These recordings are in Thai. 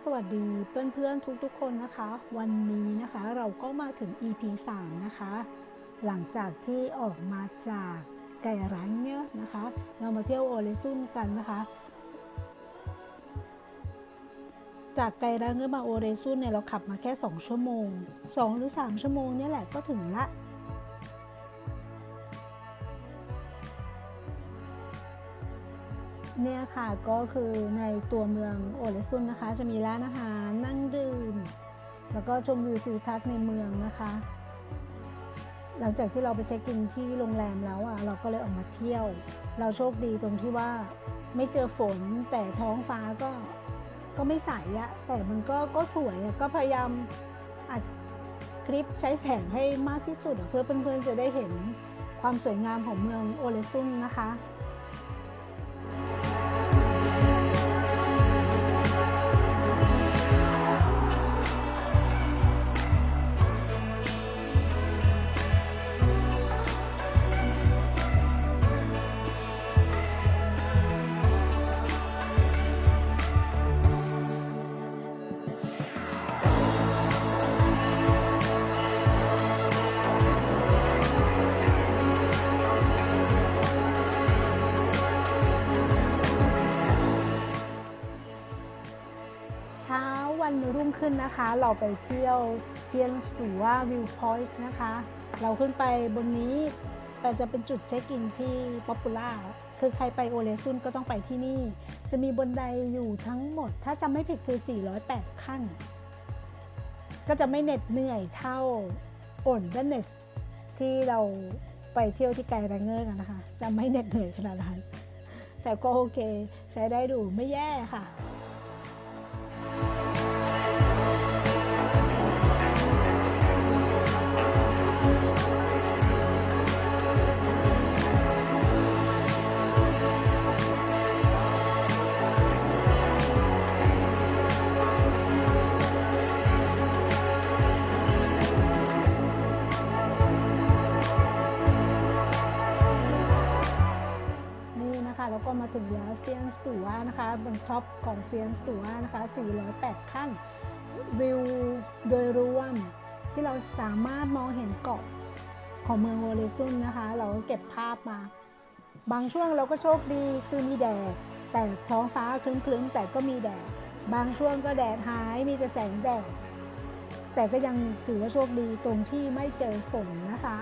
สวัสดีเพื่อนๆทุกๆคนนะคะ วันนี้นะคะเราก็มาถึง EP 3 นะคะ หลังจากที่ออกมาจากไก่ร้านเนี่ยนะคะ เรามาเที่ยวโอเลซุนกันนะคะ จากไกลร้านเงือมาโอเรซุนเนี่ยเราขับมาแค่ 2 ชั่วโมง 2 หรือ 3 ชั่วโมงเนี่ยแหละก็ถึงละ เนี่ยค่ะก็คือในตัวเมืองโอเลซุนนะคะ จะมีร้านอาหารนั่งดื่ม แล้วก็ชมวิวทิวทัศน์ในเมืองนะคะ หลังจากที่เราไปเช็คอินที่โรงแรมแล้วอะเราก็เลยออกมาเที่ยว เราโชคดีตรงที่ว่าไม่เจอฝนแต่ท้องฟ้าก็ก็ไม่ใสอะแต่มันก็ก็สวยก็พยายามอัดคลิปใช้แสงให้มากที่สุด เพื่อเพื่อนๆจะได้เห็นความสวยงามของเมืองโอเลซุนนะคะ เช้าวันรุ่งขึ้นนะคะ เราไปเที่ยวเซียนหรือว่าวิวพอยต์นะคะ เราขึ้นไปบนนี้จะเป็นจุดเช็คอินที่ป๊อปปูล่าคือใครไปโอเลซุนก็ต้องไปที่นี่ จะมีบนไดอยู่ทั้งหมด ถ้าจำไม่ผิดคือ 408 ขั้น ก็จะไม่เหน็ดเหนื่อยเท่าโอนเดนเนสที่เราไปเที่ยวที่ไกลแรงเงอร์กันนะคะ จะไม่เหน็ดเหนื่อยขนาดนั้น แต่ก็โอเค ใช้ได้ดูไม่แย่ค่ะ ถึงแล้วเซียนสตูวานะคะบนท็อปของเซียนสตูวานะคะ 408 ขั้น วิวโดยรวมที่เราสามารถมองเห็นเกาะของเมืองโอเลซุนนะคะ เราก็เก็บภาพมา บางช่วงเราก็โชคดีคือมีแดด แต่ท้องฟ้าครึ้มๆ แต่ก็มีแดด บางช่วงก็แดดหายมีแต่แสงแดด แต่ก็ยังถือว่าโชคดีตรงที่ไม่เจอฝนนะคะ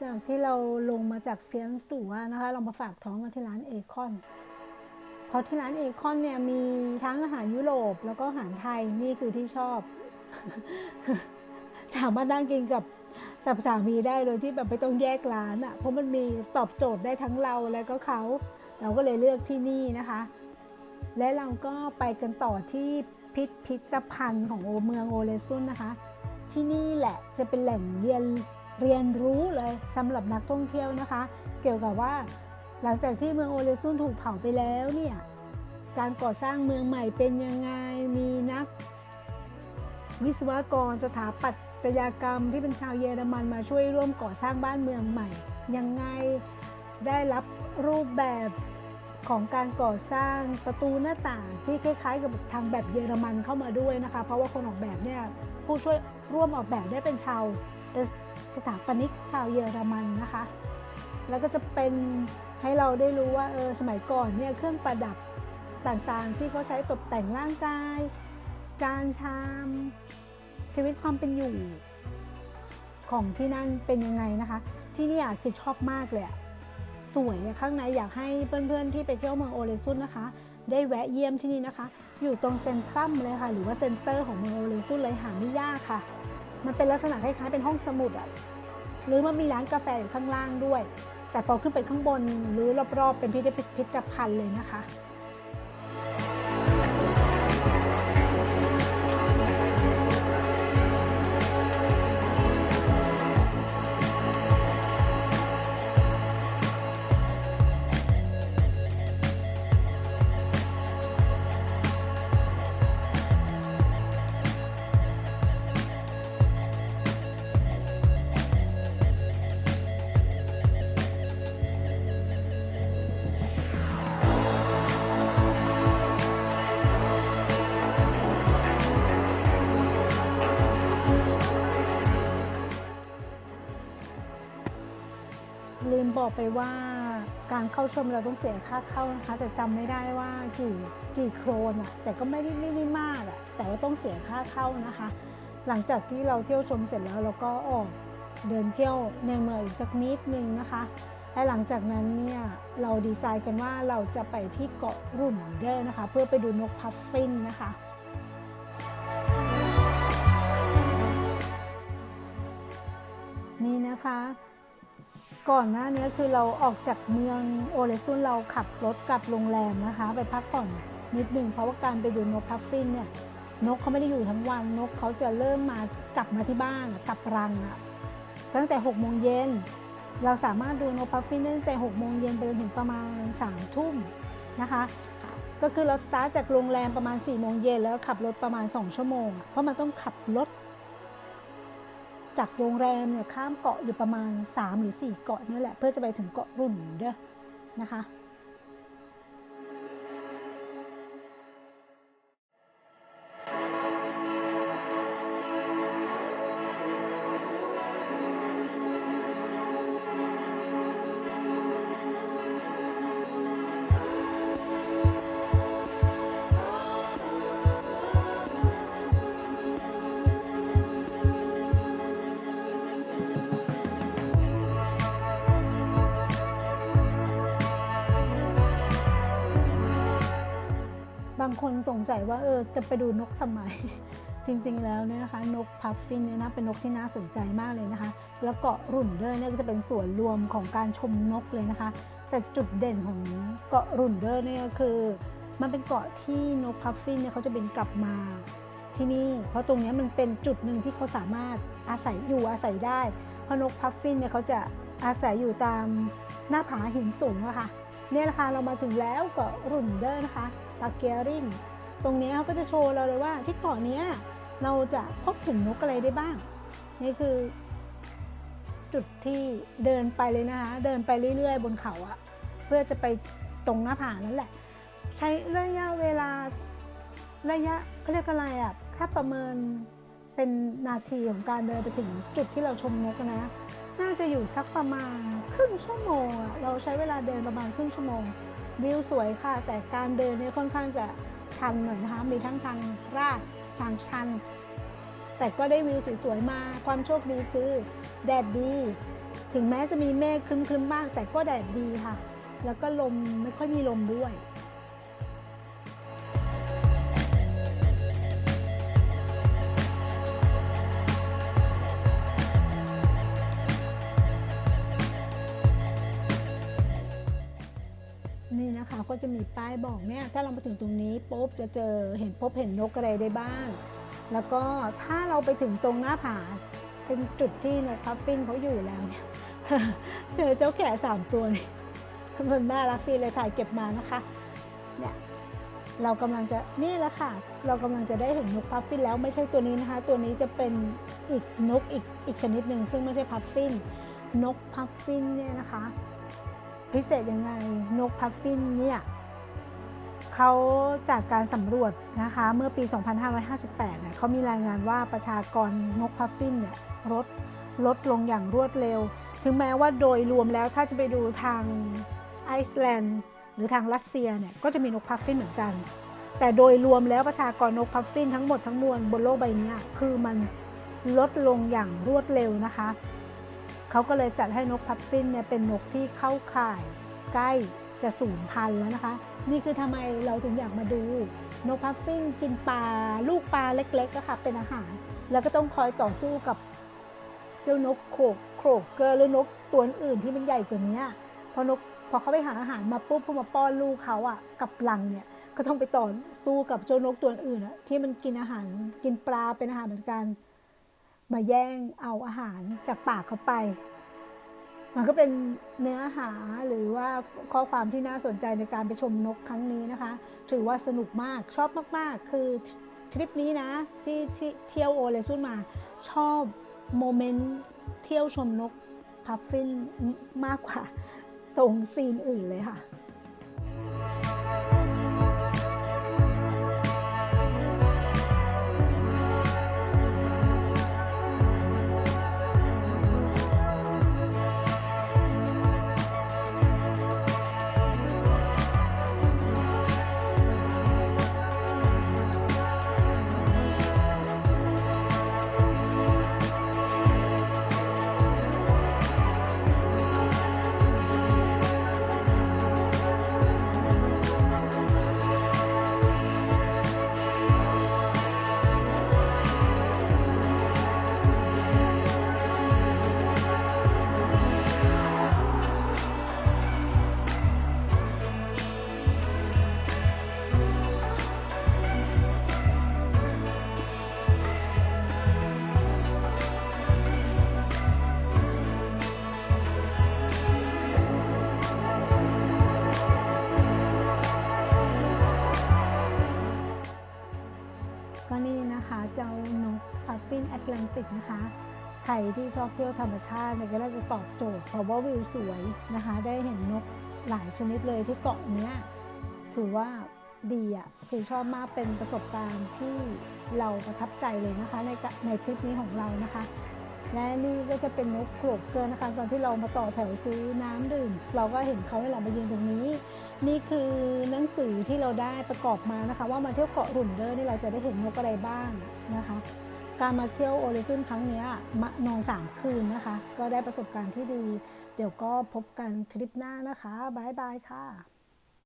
จากที่เราลงมาจากเฟียนสตูว่านะคะ เรามาฝากท้องกันที่ร้านเอคอนเพราะที่ร้านเอคอนเนี่ยมีทั้งอาหารยุโรปแล้วก็อาหารไทยนี่คือที่ชอบ สามารถนั่งกินกับสับสามีได้โดยที่แบบไม่ต้องแยกร้านอะ่ะเพราะมันมีตอบโจทย์ได้ทั้งเราและก็เขา เราก็เลยเลือกที่นี่นะคะ และเราก็ไปกันต่อที่พิพิธภัณฑ์ของโอเมืองโอเลซุนนะคะ ที่นี่แหละจะเป็นแหล่งเรียน เรียนรู้เลยสำหรับนักท่องเที่ยวนะคะ เกี่ยวกับว่าหลังจากที่เมืองโอเลซุนถูกเผาไปแล้วเนี่ยการก่อสร้างเมืองใหม่เป็นยังไงมีนัก วิศวกรสถาปัตยกรรมที่เป็นชาวเยอรมันมาช่วยร่วมก่อสร้างบ้านเมืองใหม่ยังไงได้รับรูปแบบของการก่อสร้างประตูหน้าต่างที่คล้ายๆ กับทางแบบเยอรมันเข้ามาด้วยนะคะ เพราะว่าคนออกแบบเนี่ยผู้ช่วยร่วมออกแบบได้เป็นชาว เป็นสถาปนิกชาวเยอรมันนะคะ แล้วก็จะเป็นให้เราได้รู้ว่าเออสมัยก่อนเนี่ยเครื่องประดับต่างๆ ที่เขาใช้ตกแต่งร่างกาย จานชาม ชีวิตความเป็นอยู่ ของที่นั่นเป็นยังไงนะคะ ที่นี่อะคือชอบมากเลยอะสวยข้างในอยากให้เพื่อนๆที่ไปเที่ยวเมืองโอเลซุนนะคะ ได้แวะเยี่ยมที่นี่นะคะ อยู่ตรงเซ็นทรัมเลยค่ะ หรือว่าเซ็นเตอร์ของเมืองโอเลซุนเลยหาไม่ยากค่ะ มันเป็นลักษณะคล้ายๆเป็นห้องสมุดอะหรือมันมีร้านกาแฟอยู่ข้างล่างด้วย แต่พอขึ้นไปข้างบนหรือรอบๆเป็นพิพิธภัณฑ์เลยนะคะ บอกไปว่าการเข้าชมเราต้องเสียค่าเข้านะคะ แต่จำไม่ได้ว่ากี่กี่โครนอะแต่ก็ไม่ได้ไม่ได้มากอะแต่ว่าต้องเสียค่าเข้านะคะ หลังจากที่เราเที่ยวชมเสร็จแล้วเราก็ออกเดินเที่ยวในเมืองอีกสักนิดนึงนะคะ และหลังจากนั้นเนี่ยเราดีไซน์กันว่าเราจะไปที่เกาะรุ่นเดอร์นะคะ เพื่อไปดูนกพัฟฟินนะคะนี่นะคะ ก่อนหน้านี้คือเราออกจากเมืองโอเลซุนเราขับรถกลับโรงแรมนะคะ ไปพักผ่อนนิดหนึ่งเพราะว่าการไปดูนกพัฟฟินเนี่ยนกเขาไม่ได้อยู่ทั้งวันนกเขาจะเริ่มมากลับมาที่บ้านกลับรังอะตั้งแต่6โมงเย็นเราสามารถดูนกพัฟฟินได้ตั้งแต่6โมงเย็นไปจนถึงประมาณ3ทุ่มนะคะ ก็คือเราสตาร์ทจากโรงแรมประมาณ4โมงเย็นแล้วขับรถประมาณ 2 ชั่วโมง เพราะมันต้องขับรถ จากโรงแรมเนี่ยข้ามเกาะอยู่ประมาณ 3 หรือ 4 เกาะนี่แหละ เพื่อจะไปถึงเกาะรุ่นเด้อนะคะ คนสงสัยว่าเออจะไปดูนกทำไม จริงๆแล้วเนี่ยนะคะ นกพัฟฟินเนี่ยนะเป็นนกที่น่าสนใจมากเลยนะคะ แล้วเกาะรุ่นเดอร์เนี่ยก็จะเป็นส่วนรวมของการชมนกเลยนะคะ แต่จุดเด่นของเกาะรุ่นเดอร์เนี่ยคือ มันเป็นเกาะที่นกพัฟฟินเนี่ยเขาจะบินกลับมาที่นี่ เพราะตรงนี้มันเป็นจุดหนึ่งที่เขาสามารถอาศัยอยู่อาศัยได้ เพราะนกพัฟฟินเนี่ยเขาจะอาศัยอยู่ตามหน้าผาหินสูงอะค่ะ เนี่ยนะคะเรามาถึงแล้วเกาะรุ่นเดอร์นะคะปาเกียริงตรงนี้เขาก็จะโชว์เราเลยว่าที่เกาะนี้เราจะพบเห็นนกอะไรได้บ้าง นี่คือ จุดที่เดินไปเลยนะคะ เดินไปเรื่อยๆ บนเขาอะเพื่อจะไปตรงหน้าผานั่นแหละ ใช้ระยะเวลาระยะเขาเรียกอะไรอะถ้าประเมิน เป็นนาทีของการเดินไปถึงจุดที่เราชมนกนะ น่าจะอยู่สักประมาณครึ่งชั่วโมงอะเราใช้เวลาเดินประมาณครึ่งชั่วโมง วิวสวยค่ะ แต่การเดินเนี่ยค่อนข้างจะชันหน่อยนะคะ มีทั้งทางราดทางชัน แต่ก็ได้วิวสวยๆมา ความโชคดีคือแดดดี ถึงแม้จะมีเมฆครึ้มๆบ้าง แต่ก็แดดดีค่ะ แล้วก็ลมไม่ค่อยมีลมด้วย ก็จะมีป้ายบอกเนี่ยถ้าเรามาถึงตรงนี้ปุ๊บจะเจอเห็นพบเห็นนกอะไรได้บ้าง แล้วก็ถ้าเราไปถึงตรงหน้าผาเป็นจุดที่นกพัฟฟินเขาอยู่แล้วเนี่ยเจอเจ้าแก่สามตัวเลยมันน่ารักดีเลยถ่ายเก็บมานะคะเนี่ยเรากำลังจะนี่แหละค่ะ เรากำลังจะได้เห็นนกพัฟฟินแล้วไม่ใช่ตัวนี้นะคะ ตัวนี้จะเป็นอีกนกอีกอีกชนิดหนึ่งซึ่งไม่ใช่พัฟฟินนกพัฟฟินเนี่ยนะคะ พิเศษยังไงนกพัฟฟินเนี่ยเขาจากการสำรวจนะคะเมื่อปี 2558เนี่ยเขามีรายงานว่าประชากรนกพัฟฟินเนี่ยลดลดลงอย่างรวดเร็ว ถึงแม้ว่าโดยรวมแล้วถ้าจะไปดูทางไอซ์แลนด์หรือทางรัสเซียเนี่ยก็จะมีนกพัฟฟินเหมือนกัน แต่โดยรวมแล้วประชากรนกพัฟฟินทั้งหมดทั้งมวลบนโลกใบนี้คือมันลดลงอย่างรวดเร็วนะคะ เขาก็เลยจัดให้นกพัฟฟินเนี่ยเป็นนกที่เข้าข่ายใกล้จะสูญพันธุ์แล้วนะคะ นี่คือทำไมเราถึงอยากมาดู นกพัฟฟินกินปลาลูกปลาเล็กๆอะค่ะเป็นอาหาร แล้วก็ต้องคอยต่อสู้กับเจ้านกโขกโขกเกอร์หรือนกตัวอื่นที่มันใหญ่กว่านี้พอนกพอเขาไปหาอาหารมาปุ๊บพอมาป้อนลูกเขาอะกับลังเนี่ยก็ต้องไปต่อสู้กับเจ้านกตัวอื่นอะที่มันกินอาหารกินปลาเป็นอาหารเหมือนกัน มาแย่งเอาอาหารจากปากเขาไป มันก็เป็นเนื้อหาหรือว่าข้อความที่น่าสนใจในการไปชมนกครั้งนี้นะคะ ถือว่าสนุกมากชอบมาก ๆ คือทริปนี้นะที่ที่เที่ยวโอเลซุนมาชอบโมเมนต์เที่ยวชมนกพัฟฟินมากกว่าตรงซีนอื่นเลยค่ะ นะคะใครที่ชอบเที่ยวธรรมชาติเนี่ยก็น่าจะตอบโจทย์เพราะว่าวิวสวยนะคะ ได้เห็นนกหลายชนิดเลยที่เกาะเนี้ยถือว่าดีอะคือชอบมากเป็นประสบการณ์ที่เราประทับใจเลยนะคะ ในในทริปนี้ของเรานะคะ และนี่ก็จะเป็นนกโขลกเกินนะคะ ตอนที่เรามาต่อแถวซื้อน้ำดื่ม เราก็เห็นเขาให้เรามายืนตรงนี้ นี่คือหนังสือที่เราได้ประกอบมานะคะ ว่ามาเที่ยวเกาะรุ่นเดอร์นี่เราจะได้เห็นนกอะไรบ้างนะคะ การมาเที่ยวโอเลซุนครั้งนี้มานอน3คืนนะคะ ก็ได้ประสบการณ์ที่ดี เดี๋ยวก็พบกันทริปหน้านะคะบายบายค่ะ